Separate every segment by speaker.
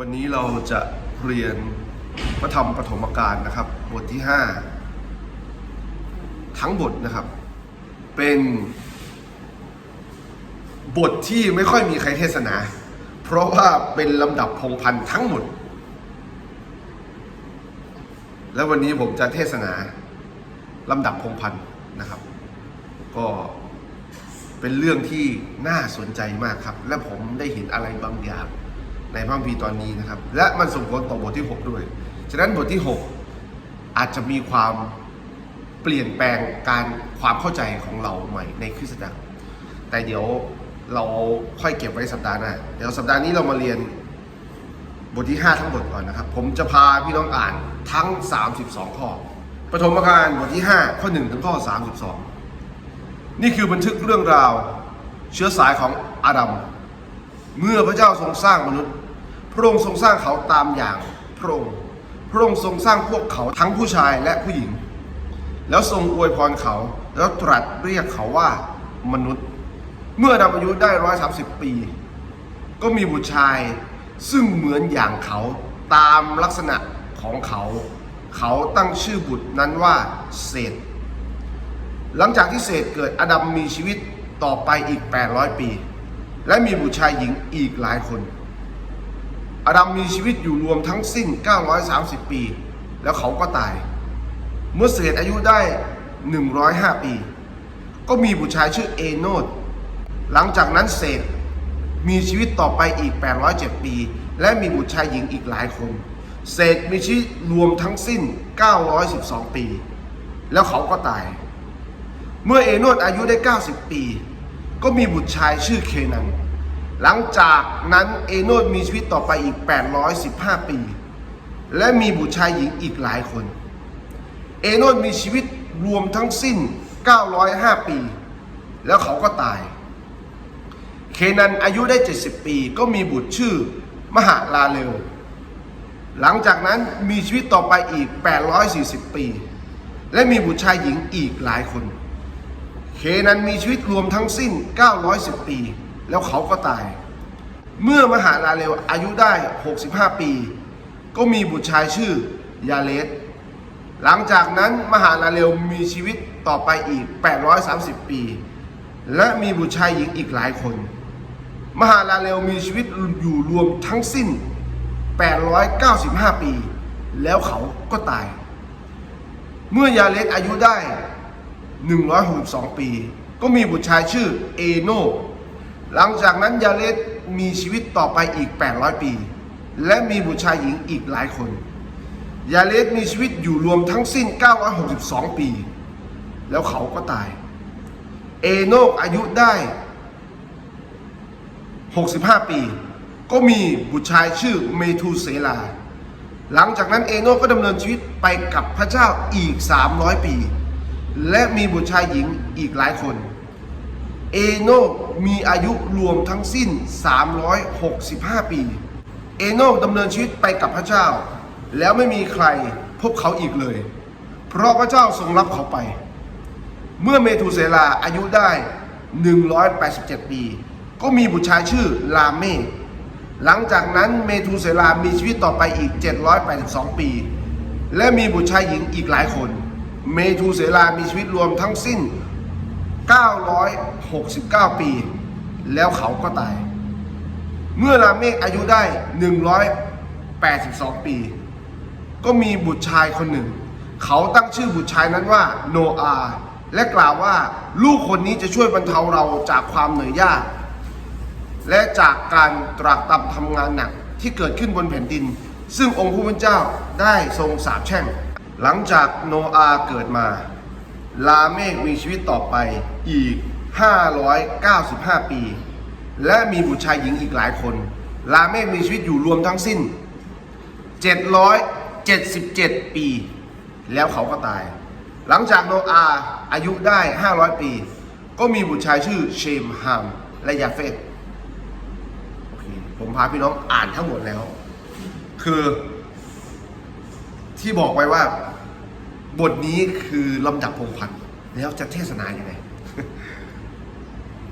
Speaker 1: วันนี้เราจะเรียนพระธรรมปฐมกาลนะครับ บทที่ 5 ทั้งบทนะครับ เป็นบทที่ไม่ค่อยมีใครเทศนา เพราะว่าเป็นลำดับพงพันธ์ทั้งหมด และวันนี้ผมจะเทศนาลำดับพงพันธ์นะครับ ก็เป็นเรื่องที่น่าสนใจมากครับ และผมได้เห็นอะไรบางอย่าง ในพระคัมภีร์ตอนนี้นะครับ และมันส่งผลต่อบทที่ 6 ด้วย ฉะนั้นบทที่ 6 อาจจะมีความเปลี่ยนแปลงการความเข้าใจของเราใหม่ในคริสตจักร แต่เดี๋ยวเราค่อยเก็บไว้สัปดาห์หน้า เดี๋ยวสัปดาห์นี้เรามาเรียนบทที่ 5 ทั้งบทก่อนนะครับ ผมจะพาพี่น้องอ่านทั้ง 32 ข้อปฐมกาลบทที่ 5 ข้อ 1 ถึงข้อ 32 นี่คือบันทึกเรื่องราวเชื้อสายของอาดัม เมื่อพระเจ้าทรงสร้างมนุษย์ พระองค์ทรงสร้างเขาตามอย่างพระองค์พระองค์ทรงสร้างพวกเขาทั้งผู้ชายและผู้หญิง แล้วทรงอวยพรเขาแล้วตรัสเรียกเขาว่ามนุษย์ เมื่อดำอายุได้ร้อยสาปี ก็มีบุตรชายซึ่งเหมือนอย่างเขาตามลักษณะของเขา เขาตั้งชื่อบุตรนั้นว่าเศษ หลังจากที่เศษเกิดอดัมมีชีวิตต่อไปอีก 800 ปี และมีบุตรชายหญิงอีกหลายคน อดัมมีชีวิตอยู่รวมทั้งสิ้น 930 ปี แล้วเขาก็ตาย เมื่อเศษอายุได้ 105 ปี ก็มีบุตรชายชื่อเอโนดหลังจากนั้นเศษมีชีวิตต่อไปอีก 807 ปี และมีบุตรชายหญิงอีกหลายคน เศษมีชีวิตรวมทั้งสิ้น 912 ปี แล้วเขาก็ตาย เมื่อเอโนดอายุได้ 90 ปี ก็มีบุตรชายชื่อเคนัน หลังจากนั้นเอโนดมีชีวิตต่อไปอีก 815 ปี และมีบุตรชายหญิงอีกหลายคน เอโนดมีชีวิตรวมทั้งสิ้น 905 ปี แล้วเขาก็ตาย เคนันอายุได้ 70 ปีก็มีบุตรชื่อมหาลาเลวหลังจากนั้นมีชีวิตต่อไปอีก 840 ปี และมีบุตรชายหญิงอีกหลายคน เคนันมีชีวิตรวมทั้งสิ้น 910 ปี แล้วเขาก็ตาย เมื่อมหาลาเลวอายุได้ 65 ปี ก็มีบุตรชายชื่อยาเลสหลังจากนั้นมหาลาเลวมีชีวิตต่อไปอีก 830 ปี และมีบุตรชายหญิงอีกหลายคน มหาลาเลวมีชีวิตอยู่รวมทั้งสิ้น 895 ปี แล้วเขาก็ตาย เมื่อยาเลสอายุได้ 162 ปี ก็มีบุตรชายชื่อเอโน หลังจากนั้นยาเลสมีชีวิตต่อไปอีก 800 ปี และมีบุตรชายหญิงอีกหลายคน ยาเลสมีชีวิตอยู่รวมทั้งสิ้น 962 ปี แล้วเขาก็ตาย เอโนกอายุได้ 65 ปี ก็มีบุตรชายชื่อเมทูเซลา หลังจากนั้นเอโนกก็ดำเนินชีวิตไปกับพระเจ้าอีก 300 ปี และมีบุตรชายหญิงอีกหลายคน เอโนมีอายุรวมทั้งสิ้น 365 ปี เอโนดำเนินชีวิตไปกับพระเจ้า แล้วไม่มีใครพบเขาอีกเลย เพราะพระเจ้าทรงรับเขาไป เมื่อเมทูเซลาอายุได้ 187 ปี ก็มีบุตรชายชื่อลาเมหลังจากนั้นเมทูเซลามีชีวิตต่อไปอีก 782 ปี และมีบุตรชายหญิงอีกหลายคน เมทูเซลามีชีวิตรวมทั้งสิ้น 969 ปี แล้วเขาก็ตาย เมื่อลาเมกอายุได้ 182 ปี ก็มีบุตรชายคนหนึ่ง เขาตั้งชื่อบุตรชายนั้นว่าโนอาห์และกล่าวว่าลูกคนนี้จะช่วยบรรเทาเราจากความเหนื่อยยาก และจากการตรากตรำทำงานหนักที่เกิดขึ้นบนแผ่นดิน ซึ่งองค์ผู้เป็นเจ้าได้ทรงสาปแช่ง หลังจากโนอาห์เกิดมา ลาเมกมีชีวิตต่อไปอีก 595 ปี และมีบุตรชายหญิงอีกหลายคน ลาเมกมีชีวิตอยู่รวมทั้งสิ้น 777 ปี แล้วเขาก็ตาย หลังจากโนอาห์อายุได้ 500 ปี ก็มีบุตรชายชื่อเชมฮามและยาเฟตโอเคผมพาพี่น้องอ่านทั้งหมดแล้ว คือที่บอกไว้ว่า บทนี้คือลำดับพงศ์พันธ์แล้วจะเทศนาอย่างไร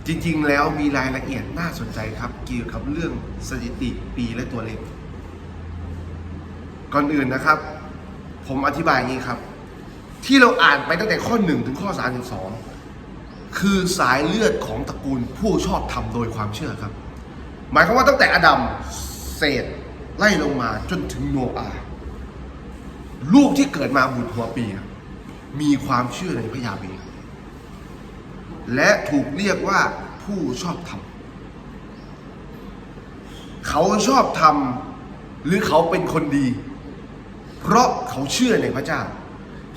Speaker 1: จริงๆ แล้วมีรายละเอียดน่าสนใจครับ เกี่ยวกับเรื่องสถิติปีและตัวเลข ก่อนอื่นนะครับ ผมอธิบายอย่างนี้ครับ ที่เราอ่านไปตั้งแต่ข้อ 1 ถึงข้อ 32 คือสายเลือดของตระกูลผู้ชอบทำโดยความเชื่อครับ หมายความว่าตั้งแต่อดัมเศษไล่ลงมาจนถึงโนอาห์ ลูกที่เกิดมาบุตรหัวปี มีความเชื่อในพระยาเวและถูกเรียกว่าผู้ชอบธรรมเขาชอบทำหรือเขาเป็นคนดี เพราะเขาเชื่อในพระเจ้า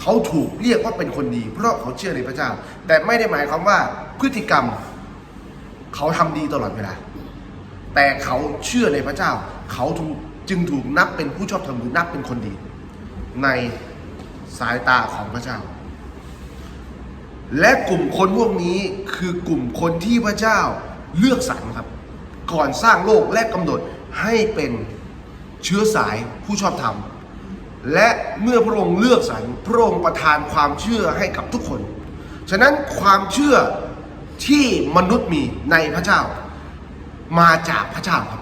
Speaker 1: เขาถูกเรียกว่าเป็นคนดี เพราะเขาเชื่อในพระเจ้า แต่ไม่ได้หมายความว่าพฤติกรรม เขาทำดีตลอดเวลา แต่เขาเชื่อในพระเจ้า เขาจึงถูกนับเป็นผู้ชอบธรรมหรือนับเป็นคนดี ในสายตาของพระเจ้า และกลุ่มคนพวกนี้คือกลุ่มคนที่พระเจ้าเลือกสรรครับ ก่อนสร้างโลกและกำหนดให้เป็นเชื้อสายผู้ชอบธรรม และเมื่อพระองค์เลือกสรรพระองค์ประทานความเชื่อให้กับทุกคน ฉะนั้นความเชื่อที่มนุษย์มีในพระเจ้า มาจากพระเจ้าครับ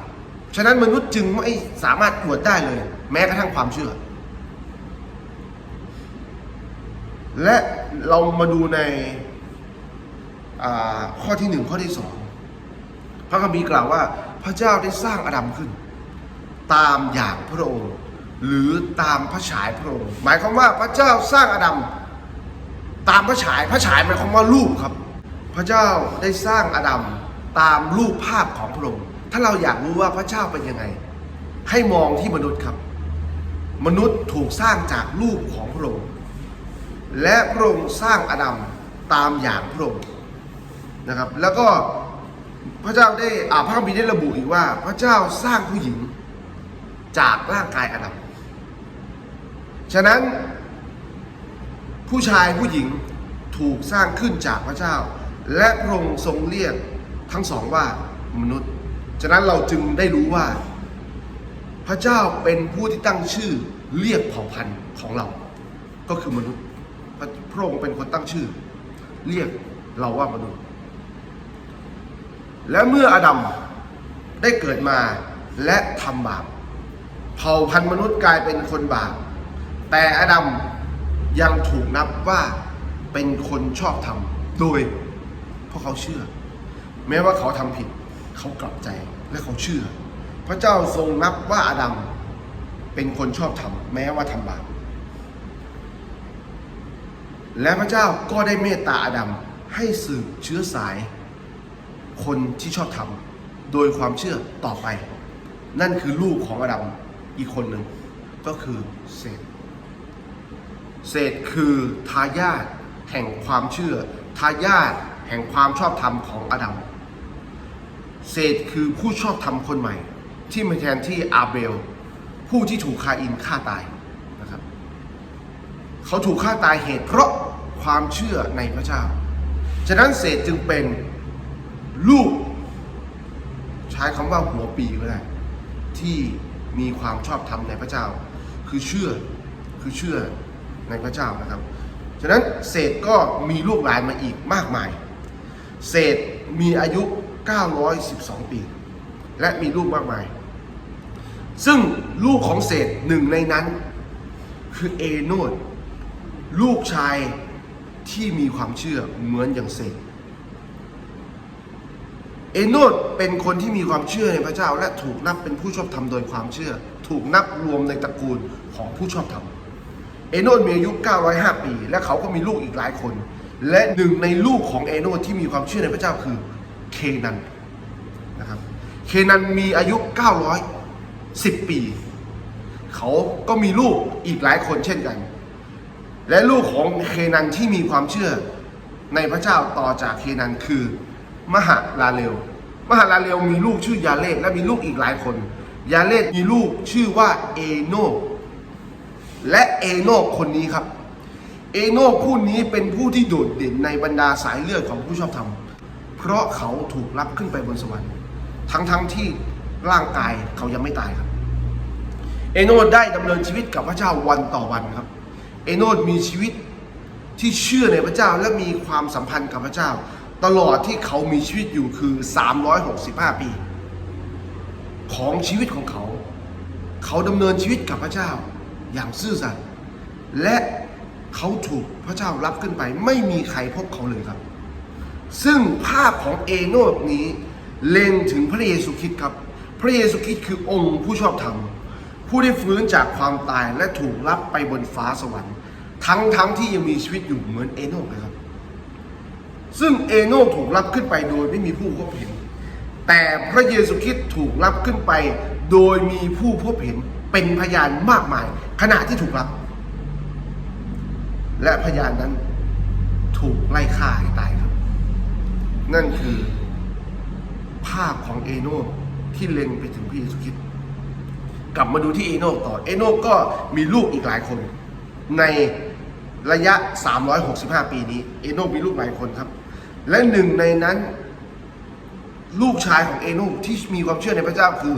Speaker 1: ฉะนั้นมนุษย์จึงไม่สามารถอวดได้เลย แม้กระทั่งความเชื่อ และเรามาดูในข้อที่หนึ่งข้อที่สองพระคัมภีร์กล่าวว่า พระเจ้าได้สร้างอดัมขึ้น ตามอย่างพระองค์ หรือตามพระฉายพระองค์หมายความว่าพระเจ้าสร้างอดัมตามพระฉายพระฉายหมายความว่ารูปครับ พระเจ้าได้สร้างอดัมตามรูปภาพของพระองค์ ถ้าเราอยากรู้ว่าพระเจ้าเป็นยังไง ให้มองที่มนุษย์ครับ มนุษย์ถูกสร้างจากรูปของพระองค์ และพระองค์สร้างอาดัมตามอย่างพระองค์นะครับ แล้วก็พระเจ้าได้อ่าพระคัมภีร์ได้ระบุอีกว่า พระเจ้าสร้างผู้หญิงจากร่างกายอาดัมฉะนั้นผู้ชายผู้หญิงถูกสร้างขึ้นจากพระเจ้า และพระองค์ทรงเรียกทั้งสองว่ามนุษย์ ฉะนั้นเราจึงได้รู้ว่า พระเจ้าเป็นผู้ที่ตั้งชื่อเรียกเผ่าพันธุ์ของเรา ก็คือมนุษย์ พระองค์เป็นคนตั้งชื่อ เรียกเราว่ามนุษย์ และเมื่ออาดัมได้เกิดมาและทำบาปเผ่าพันธุ์มนุษย์กลายเป็นคนบาปแต่อาดัมยังถูกนับว่าเป็นคนชอบธรรมโดยเพราะเขาเชื่อ แม้ว่าเขาทำผิด เขากลับใจและเขาเชื่อ พระเจ้าทรงนับว่าอาดัมเป็นคนชอบธรรมแม้ว่าทำบาป และพระเจ้าก็ได้เมตตาอาดัมให้สืบเชื้อสาย คนที่ชอบทำโดยความเชื่อต่อไป นั่นคือลูกของอาดัมอีกคนหนึ่งก็คือเศษเศษคือทายาทแห่งความเชื่อ ทายาทแห่งความชอบธรรมของอาดัมเศษคือผู้ชอบธรรมคนใหม่ ที่มาแทนที่อาเบล ผู้ที่ถูกคาอินฆ่าตาย เขาถูกฆ่าตายเหตุเพราะความเชื่อในพระเจ้า ฉะนั้นเศษจึงเป็นลูก ใช้คำว่าหัวปีก็ได้ที่มีความชอบธรรมในพระเจ้า คือเชื่อคือเชื่อในพระเจ้านะครับ ฉะนั้นเศษก็มีลูกหลานมาอีกมากมาย เศษมีอายุ 912 ปี และมีลูกมากมาย ซึ่งลูกของเศษหนึ่งในนั้นคือเอโนด ลูกชายที่มีความเชื่อเหมือนอย่างเศษเอโนดเป็นคนที่มีความเชื่อในพระเจ้า และถูกนับเป็นผู้ชอบธรรมโดยความเชื่อ ถูกนับรวมในตระกูลของผู้ชอบธรรม เอโนดมีอายุ 905 ปี และเขาก็มีลูกอีกหลายคน และหนึ่งในลูกของเอโนดที่มีความเชื่อในพระเจ้าคือเคนันนะครับ เคนันมีอายุ 910 ปี เขาก็มีลูกอีกหลายคนเช่นกัน และลูกของเคนันที่มีความเชื่อในพระเจ้าต่อจากเคนันคือ มหาลาเลวมหาลาเลวมีลูกชื่อยาเลศและมีลูกอีกหลายคน ยาเลศมีลูกชื่อว่าเอโนและเอโนคนนี้ครับ เอโนผู้นี้เป็นผู้ที่โดดเด่นในบรรดาสายเลือดของผู้ชอบธรรม เพราะเขาถูกรับขึ้นไปบนสวรรค์ ทั้งๆทที่ร่างกายเขายังไม่ตายครับ เอโนได้ดำเนินชีวิตกับพระเจ้าวันต่อวันครับ เอโนดมีชีวิตที่เชื่อในพระเจ้าและมีความสัมพันธ์กับพระเจ้า ตลอดที่เขามีชีวิตอยู่คือ 365 ปี ของชีวิตของเขา เขาดำเนินชีวิตกับพระเจ้าอย่างซื่อสัตย์และเขาถูกพระเจ้ารับขึ้นไป ไม่มีใครพบเขาเลยครับ ซึ่งภาพของเอโนกนี้เล็งถึงพระเยซูคริสต์ครับ พระเยซูคริสต์คือองค์ผู้ชอบธรรม ผู้ได้ฟื้นจากความตายและถูกรับไปบนฟ้าสวรรค์ ทั้งทั้งที่ยังมีชีวิตอยู่เหมือนเอโนกเลยครับ ซึ่งเอโนกถูกรับขึ้นไปโดยไม่มีผู้พบเห็น แต่พระเยซูคริสต์ถูกรับขึ้นไป โดยมีผู้พบเห็นเป็นพยานมากมาย ขณะที่ถูกรับ และพยานนั้นถูกไล่ฆ่าให้ตายครับ นั่นคือภาพของเอโนกที่เล็งไปถึงพระเยซูคริสต์ กลับมาดูที่เอโนกต่อเอโนกก็มีลูกอีกหลายคนในระยะ 365 ปีนี้ เอโนกมีลูกหลายคนครับ และหนึ่งในนั้น ลูกชายของเอโนกที่มีความเชื่อในพระเจ้าคือ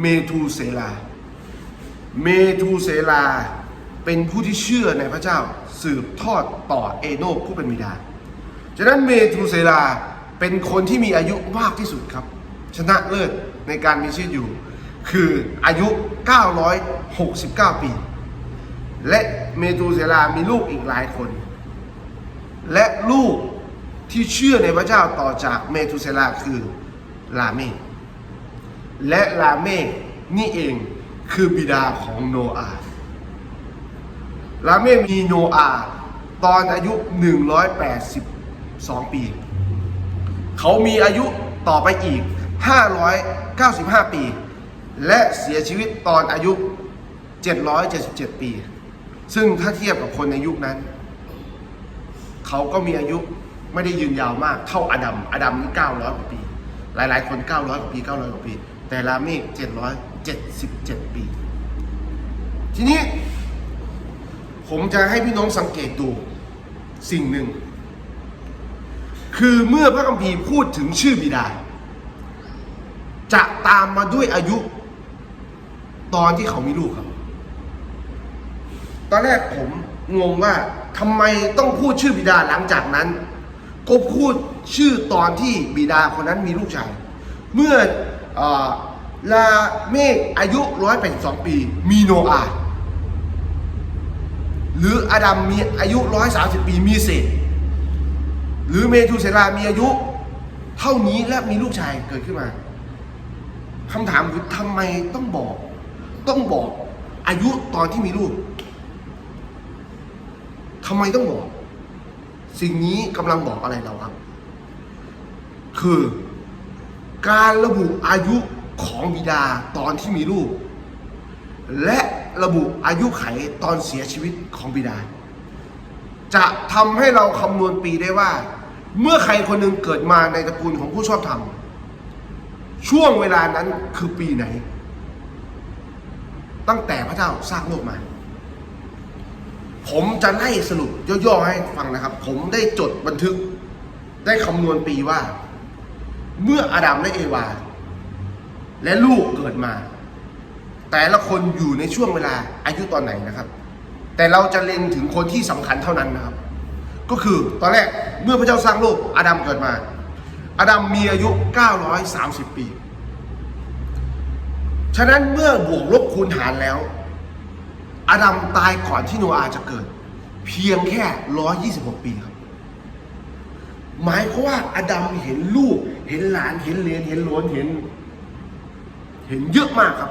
Speaker 1: เมทูเซลา เมทูเซลาเป็นผู้ที่เชื่อในพระเจ้าสืบทอดต่อเอโนกผู้เป็นบิดา ฉะนั้นเมทูเซลาเป็นคนที่มีอายุมากที่สุดครับ ชนะเลิศในการมีชีวิตอยู่ คืออายุ 969 ปี และเมทูเซลามีลูกอีกหลายคน และลูกที่เชื่อในพระเจ้าต่อจากเมทูเซลาคือลาเมกและลาเมกนี่เองคือบิดาของโนอาห์ลาเมกมีโนอาห์ตอนอายุ 182 ปี เขามีอายุต่อไปอีก 595 ปี และเสียชีวิตตอนอายุ 777 ปี ซึ่งถ้าเทียบกับคนในยุคนั้น เขาก็มีอายุไม่ได้ยืนยาวมาก เท่าอดัม อดัมนี่900กว่าปี หลายๆ คน 900กว่าปี 900กว่าปี แต่ลามก777 ปี ทีนี้ ผมจะให้พี่น้องสังเกตดูสิ่งหนึ่ง คือเมื่อพระคัมภีร์พูดถึงชื่อบิดาจะตามมาด้วยอายุ ตอนที่เขามีลูกครับ ตอนแรกผมงงว่าทำไมต้องพูดชื่อบิดาหลังจากนั้น ก็พูดชื่อตอนที่บิดาคนนั้นมีลูกชาย เมื่ออลาเมกอายุ182ปี มีโนอาห์หรืออาดัมมีอายุ130ปีมีเศษ หรือเมทูเซลามีอายุ เท่านี้และมีลูกชายเกิดขึ้นมาคำถามคือทำไมต้องบอก ต้องบอกอายุตอนที่มีลูกทำไมต้องบอก สิ่งนี้กำลังบอกอะไรเราครับ คือการระบุอายุของบิดาตอนที่มีลูก และระบุอายุไขตอนเสียชีวิตของบิดา จะทำให้เราคำนวณปีได้ว่า เมื่อใครคนหนึ่งเกิดมาในตระกูลของผู้ชอบธรรมช่วงเวลานั้นคือปีไหน ตั้งแต่พระเจ้าสร้างโลกมา ผมจะไล่สรุปย่อๆให้ฟังนะครับ ผมได้จดบันทึก ได้คำนวณปีว่า เมื่ออาดัมและเอวา และลูกเกิดมา แต่ละคนอยู่ในช่วงเวลาอายุตอนไหนนะครับ แต่เราจะเล็งถึงคนที่สำคัญเท่านั้นนะครับ ก็คือตอนแรกเมื่อพระเจ้าสร้างโลกอาดัมเกิดมาอาดัมมีอายุ 930 ปี ฉะนั้นเมื่อบวกลบคูณหารแล้ว อาดัมตายก่อนที่โนอาห์จะเกิด เพียงแค่ 126 ปีครับ หมายความว่าอาดัมเห็นลูก เห็นหลาน เห็นเลนเห็นโหลนเห็น เห็นเยอะมากครับ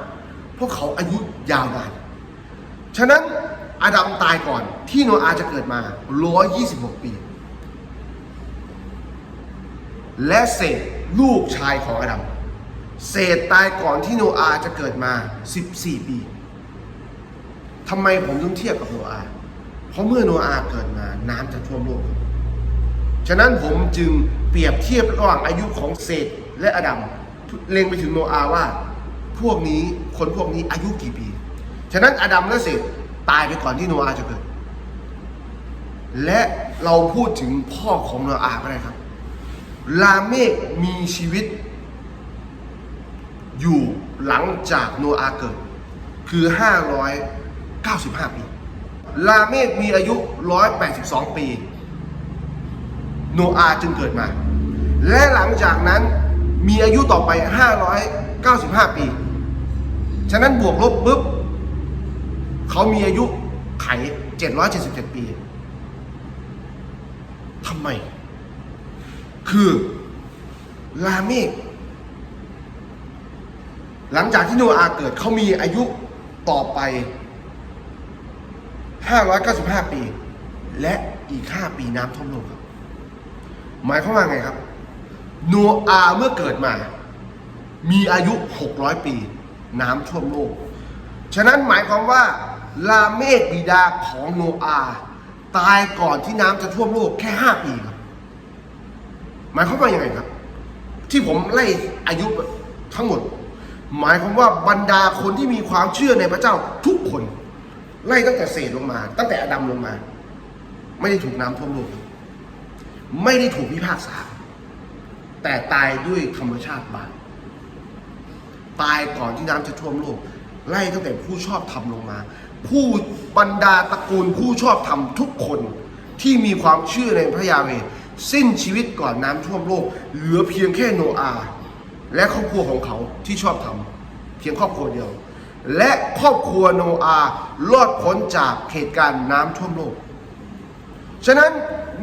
Speaker 1: เพราะเขาอายุยาวนาน ฉะนั้นอาดัมตายก่อนที่โนอาห์จะเกิดมา 126 ปี และเศษลูกชายของอาดัม เศษตายก่อนที่โนอาห์จะเกิดมา 14 ปีทำไมผมต้องเทียบกับโนอาห์เพราะเมื่อโนอาห์เกิดมาน้ำจะท่วมโลก ฉะนั้นผมจึงเปรียบเทียบระหว่างอายุของเศษและอดัมเล็งไปถึงโนอาห์ว่า พวกนี้คนพวกนี้อายุกี่ปี ฉะนั้นอดัมและเศษตายไปก่อนที่โนอาห์จะเกิด และเราพูดถึงพ่อของโนอาห์ก็ได้ครับ ลาเมกมีชีวิต อยู่หลังจากโนอาห์เกิด คือ 595 ปี ลาเมกมีอายุ 182 ปี โนอาห์จึงเกิดมา และหลังจากนั้นมีอายุต่อไป 595 ปี ฉะนั้นบวกลบปุ๊บ เขาเขามีอายุไข 777 ปีทำไม คือลาเมก หลังจากที่โนอาห์เกิดเขามีอายุต่อไป 595 ปี และอีก 5 ปีน้ำท่วมโลกครับ หมายความว่าไงครับ โนอาห์เมื่อเกิดมา มีอายุ 600 ปี น้ำท่วมโลก ฉะนั้นหมายความว่า ลาเมกบิดาของโนอาห์ตายก่อนที่น้ำจะท่วมโลกแค่ 5 ปีครับ หมายความว่ายังไงครับ ที่ผมไล่อายุทั้งหมด หมายความว่าบรรดาคนที่มีความเชื่อในพระเจ้าทุกคน ไล่ตั้งแต่เศษลงมา ตั้งแต่อดัมลงมา ไม่ได้ถูกน้ำท่วมโลกไม่ได้ถูกพิพากษา แต่ตายด้วยธรรมชาติบาปตายก่อนที่น้ำจะท่วมโลก ไล่ตั้งแต่ผู้ชอบทำลงมา ผู้บรรดาตระกูลผู้ชอบทำทุกคนที่มีความเชื่อในพระยาเวสิ้นชีวิตก่อนน้ำท่วมโลก เหลือเพียงแค่โนอาห์ และครอบครัวของเขาที่ชอบทำเพียงครอบครัวเดียว และครอบครัวโนอาห์รอดพ้นจากเหตุการณ์น้ำท่วมโลก ฉะนั้น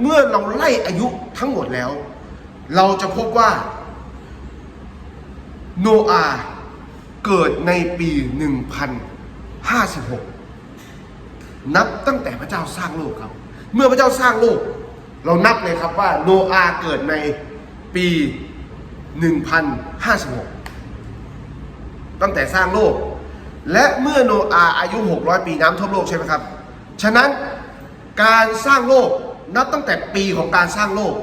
Speaker 1: เมื่อเราไล่อายุทั้งหมดแล้ว เราจะพบว่า โนอาเกิดในปี 1056 นับตั้งแต่พระเจ้าสร้างโลกครับ เมื่อพระเจ้าสร้างโลก เรานับเลยครับว่าโนอาเกิดในปี 1056 1,556 ตั้งแต่สร้างโลก และเมื่อโนอาห์อายุ 600 ปีน้ำท่วมโลกใช่ไหมครับ ฉะนั้นการสร้างโลกนับตั้งแต่ปีของการสร้างโลก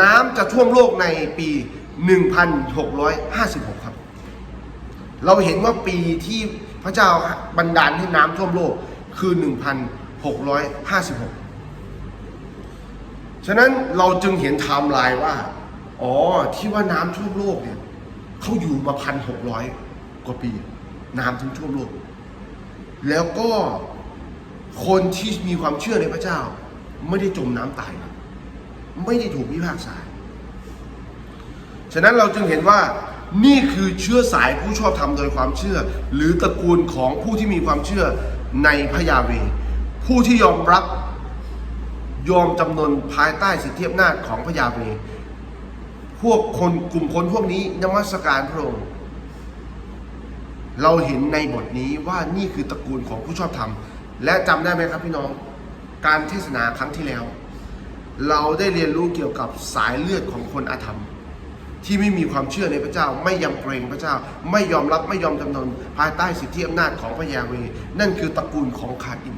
Speaker 1: น้ำจะท่วมโลกในปี 1656 ครับ เราเห็นว่าปีที่พระเจ้าบันดาลให้น้ำท่วมโลกคือ 1656 ฉะนั้นเราจึงเห็นไทม์ไลน์ว่า อ๋อที่ว่าน้ำท่วมโลกเนี่ยเขาอยู่มาพันหกร้อยกว่าปี น้ำถึงท่วมโลก แล้วก็คนที่มีความเชื่อในพระเจ้า ไม่ได้จมน้ำตายนะไม่ได้ถูกพิพากษาฉะนั้นเราจึงเห็นว่านี่คือเชื้อสายผู้ชอบธรรมโดยความเชื่อ หรือตระกูลของผู้ที่มีความเชื่อในพระยาเว ผู้ที่ยอมรับยอมจำนนภายใต้สิทธิอำนาจของพระยาเว พวกคนกลุ่มคนพวกนี้นมัสการพระองค์เราเห็นในบทนี้ว่านี่คือตระกูลของผู้ชอบธรรม และจำได้ไหมครับพี่น้อง การเทศนาครั้งที่แล้ว เราได้เรียนรู้เกี่ยวกับสายเลือดของคนอาธรรม ที่ไม่มีความเชื่อในพระเจ้า ไม่ยำเกรงพระเจ้า ไม่ยอมรับไม่ยอมจำนนภายใต้สิทธิอำนาจของพระยาเวนั่นคือตระกูลของคาอิน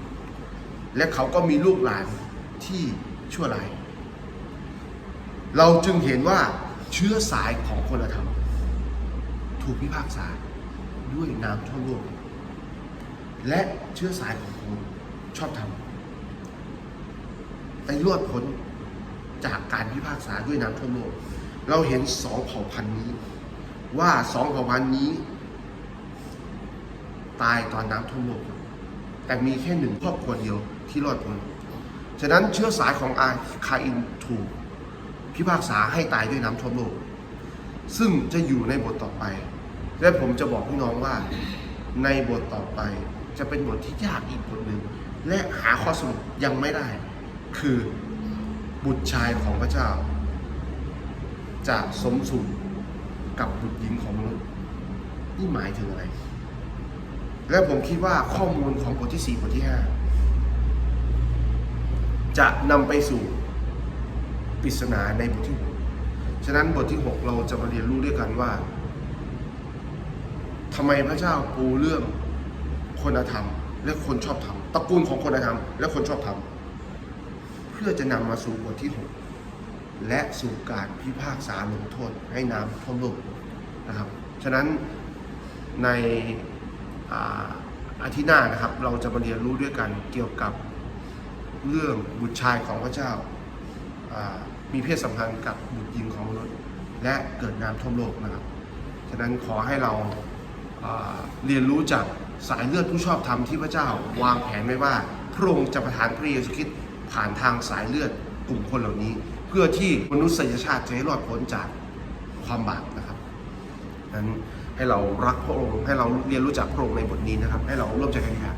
Speaker 1: และเขาก็มีลูกหลานที่ชั่วร้าย เราจึงเห็นว่า เชื้อสายของคนธรรม ถูกพิพากษาด้วยน้ำท่วมโลกและเชื้อสายของคนชอบธรรมไปรอดพ้นจากการพิพากษาด้วยน้ำท่วมโลก เราเห็นสองเผ่าพันธุ์นี้ ว่าสองเผ่าพันธุ์นี้ ตายตอนน้ำท่วมโลก แต่มีแค่หนึ่งครอบครัวเดียวที่รอดพ้น ฉะนั้นเชื้อสายของอาคาอินถูก พิพากษาให้ตายด้วยน้ำท่วมโลก ซึ่งจะอยู่ในบทต่อไป และผมจะบอกพี่น้องว่า ในบทต่อไปจะเป็นบทที่ยากอีกบทหนึ่ง และหาข้อสรุปยังไม่ได้ คือบุตรชายของพระเจ้า จะสมสู่กับบุตรหญิงของมนุษย์นี่หมายถึงอะไร และผมคิดว่าข้อมูลของบทที่สี่บทที่ห้าจะนำไปสู่ ปริศนาในบทที่หกฉะนั้นบทที่หกเราจะมาเรียนรู้ด้วยกันว่าทำไมพระเจ้าปูเรื่องคนธรรม และคนชอบธรรมตระกูลของคนธรรม และคนชอบธรรม เพื่อจะนำมาสู่บทที่หกและสู่การพิพากษาลงโทษให้น้ำท่วมโลกนะครับ ฉะนั้นในอาอาทิตย์หน้านะครับ เราจะมาเรียนรู้ด้วยกันเกี่ยวกับเรื่องบุตรชายของพระเจ้าา มีเพศสัมพันธ์กับบุตรหญิงของมนุษย์ และเกิดน้ำท่วมโลกนะครับ ฉะนั้นขอให้เราอ่าเรียนรู้จากสายเลือดผู้ชอบธรรมที่พระเจ้าวางแผนไว้ว่าพระองค์จะประทานพระเยซูคริสต์ผ่านทางสายเลือดกลุ่มคนเหล่านี้ เพื่อที่มนุษยชาติจะให้รอดพ้นจากความบาปนะครับนั้นให้เรารักพระองค์ให้เราเรียนรู้จากพระองค์ในบทนี้นะครับ ให้เราร่วมใจกันครับ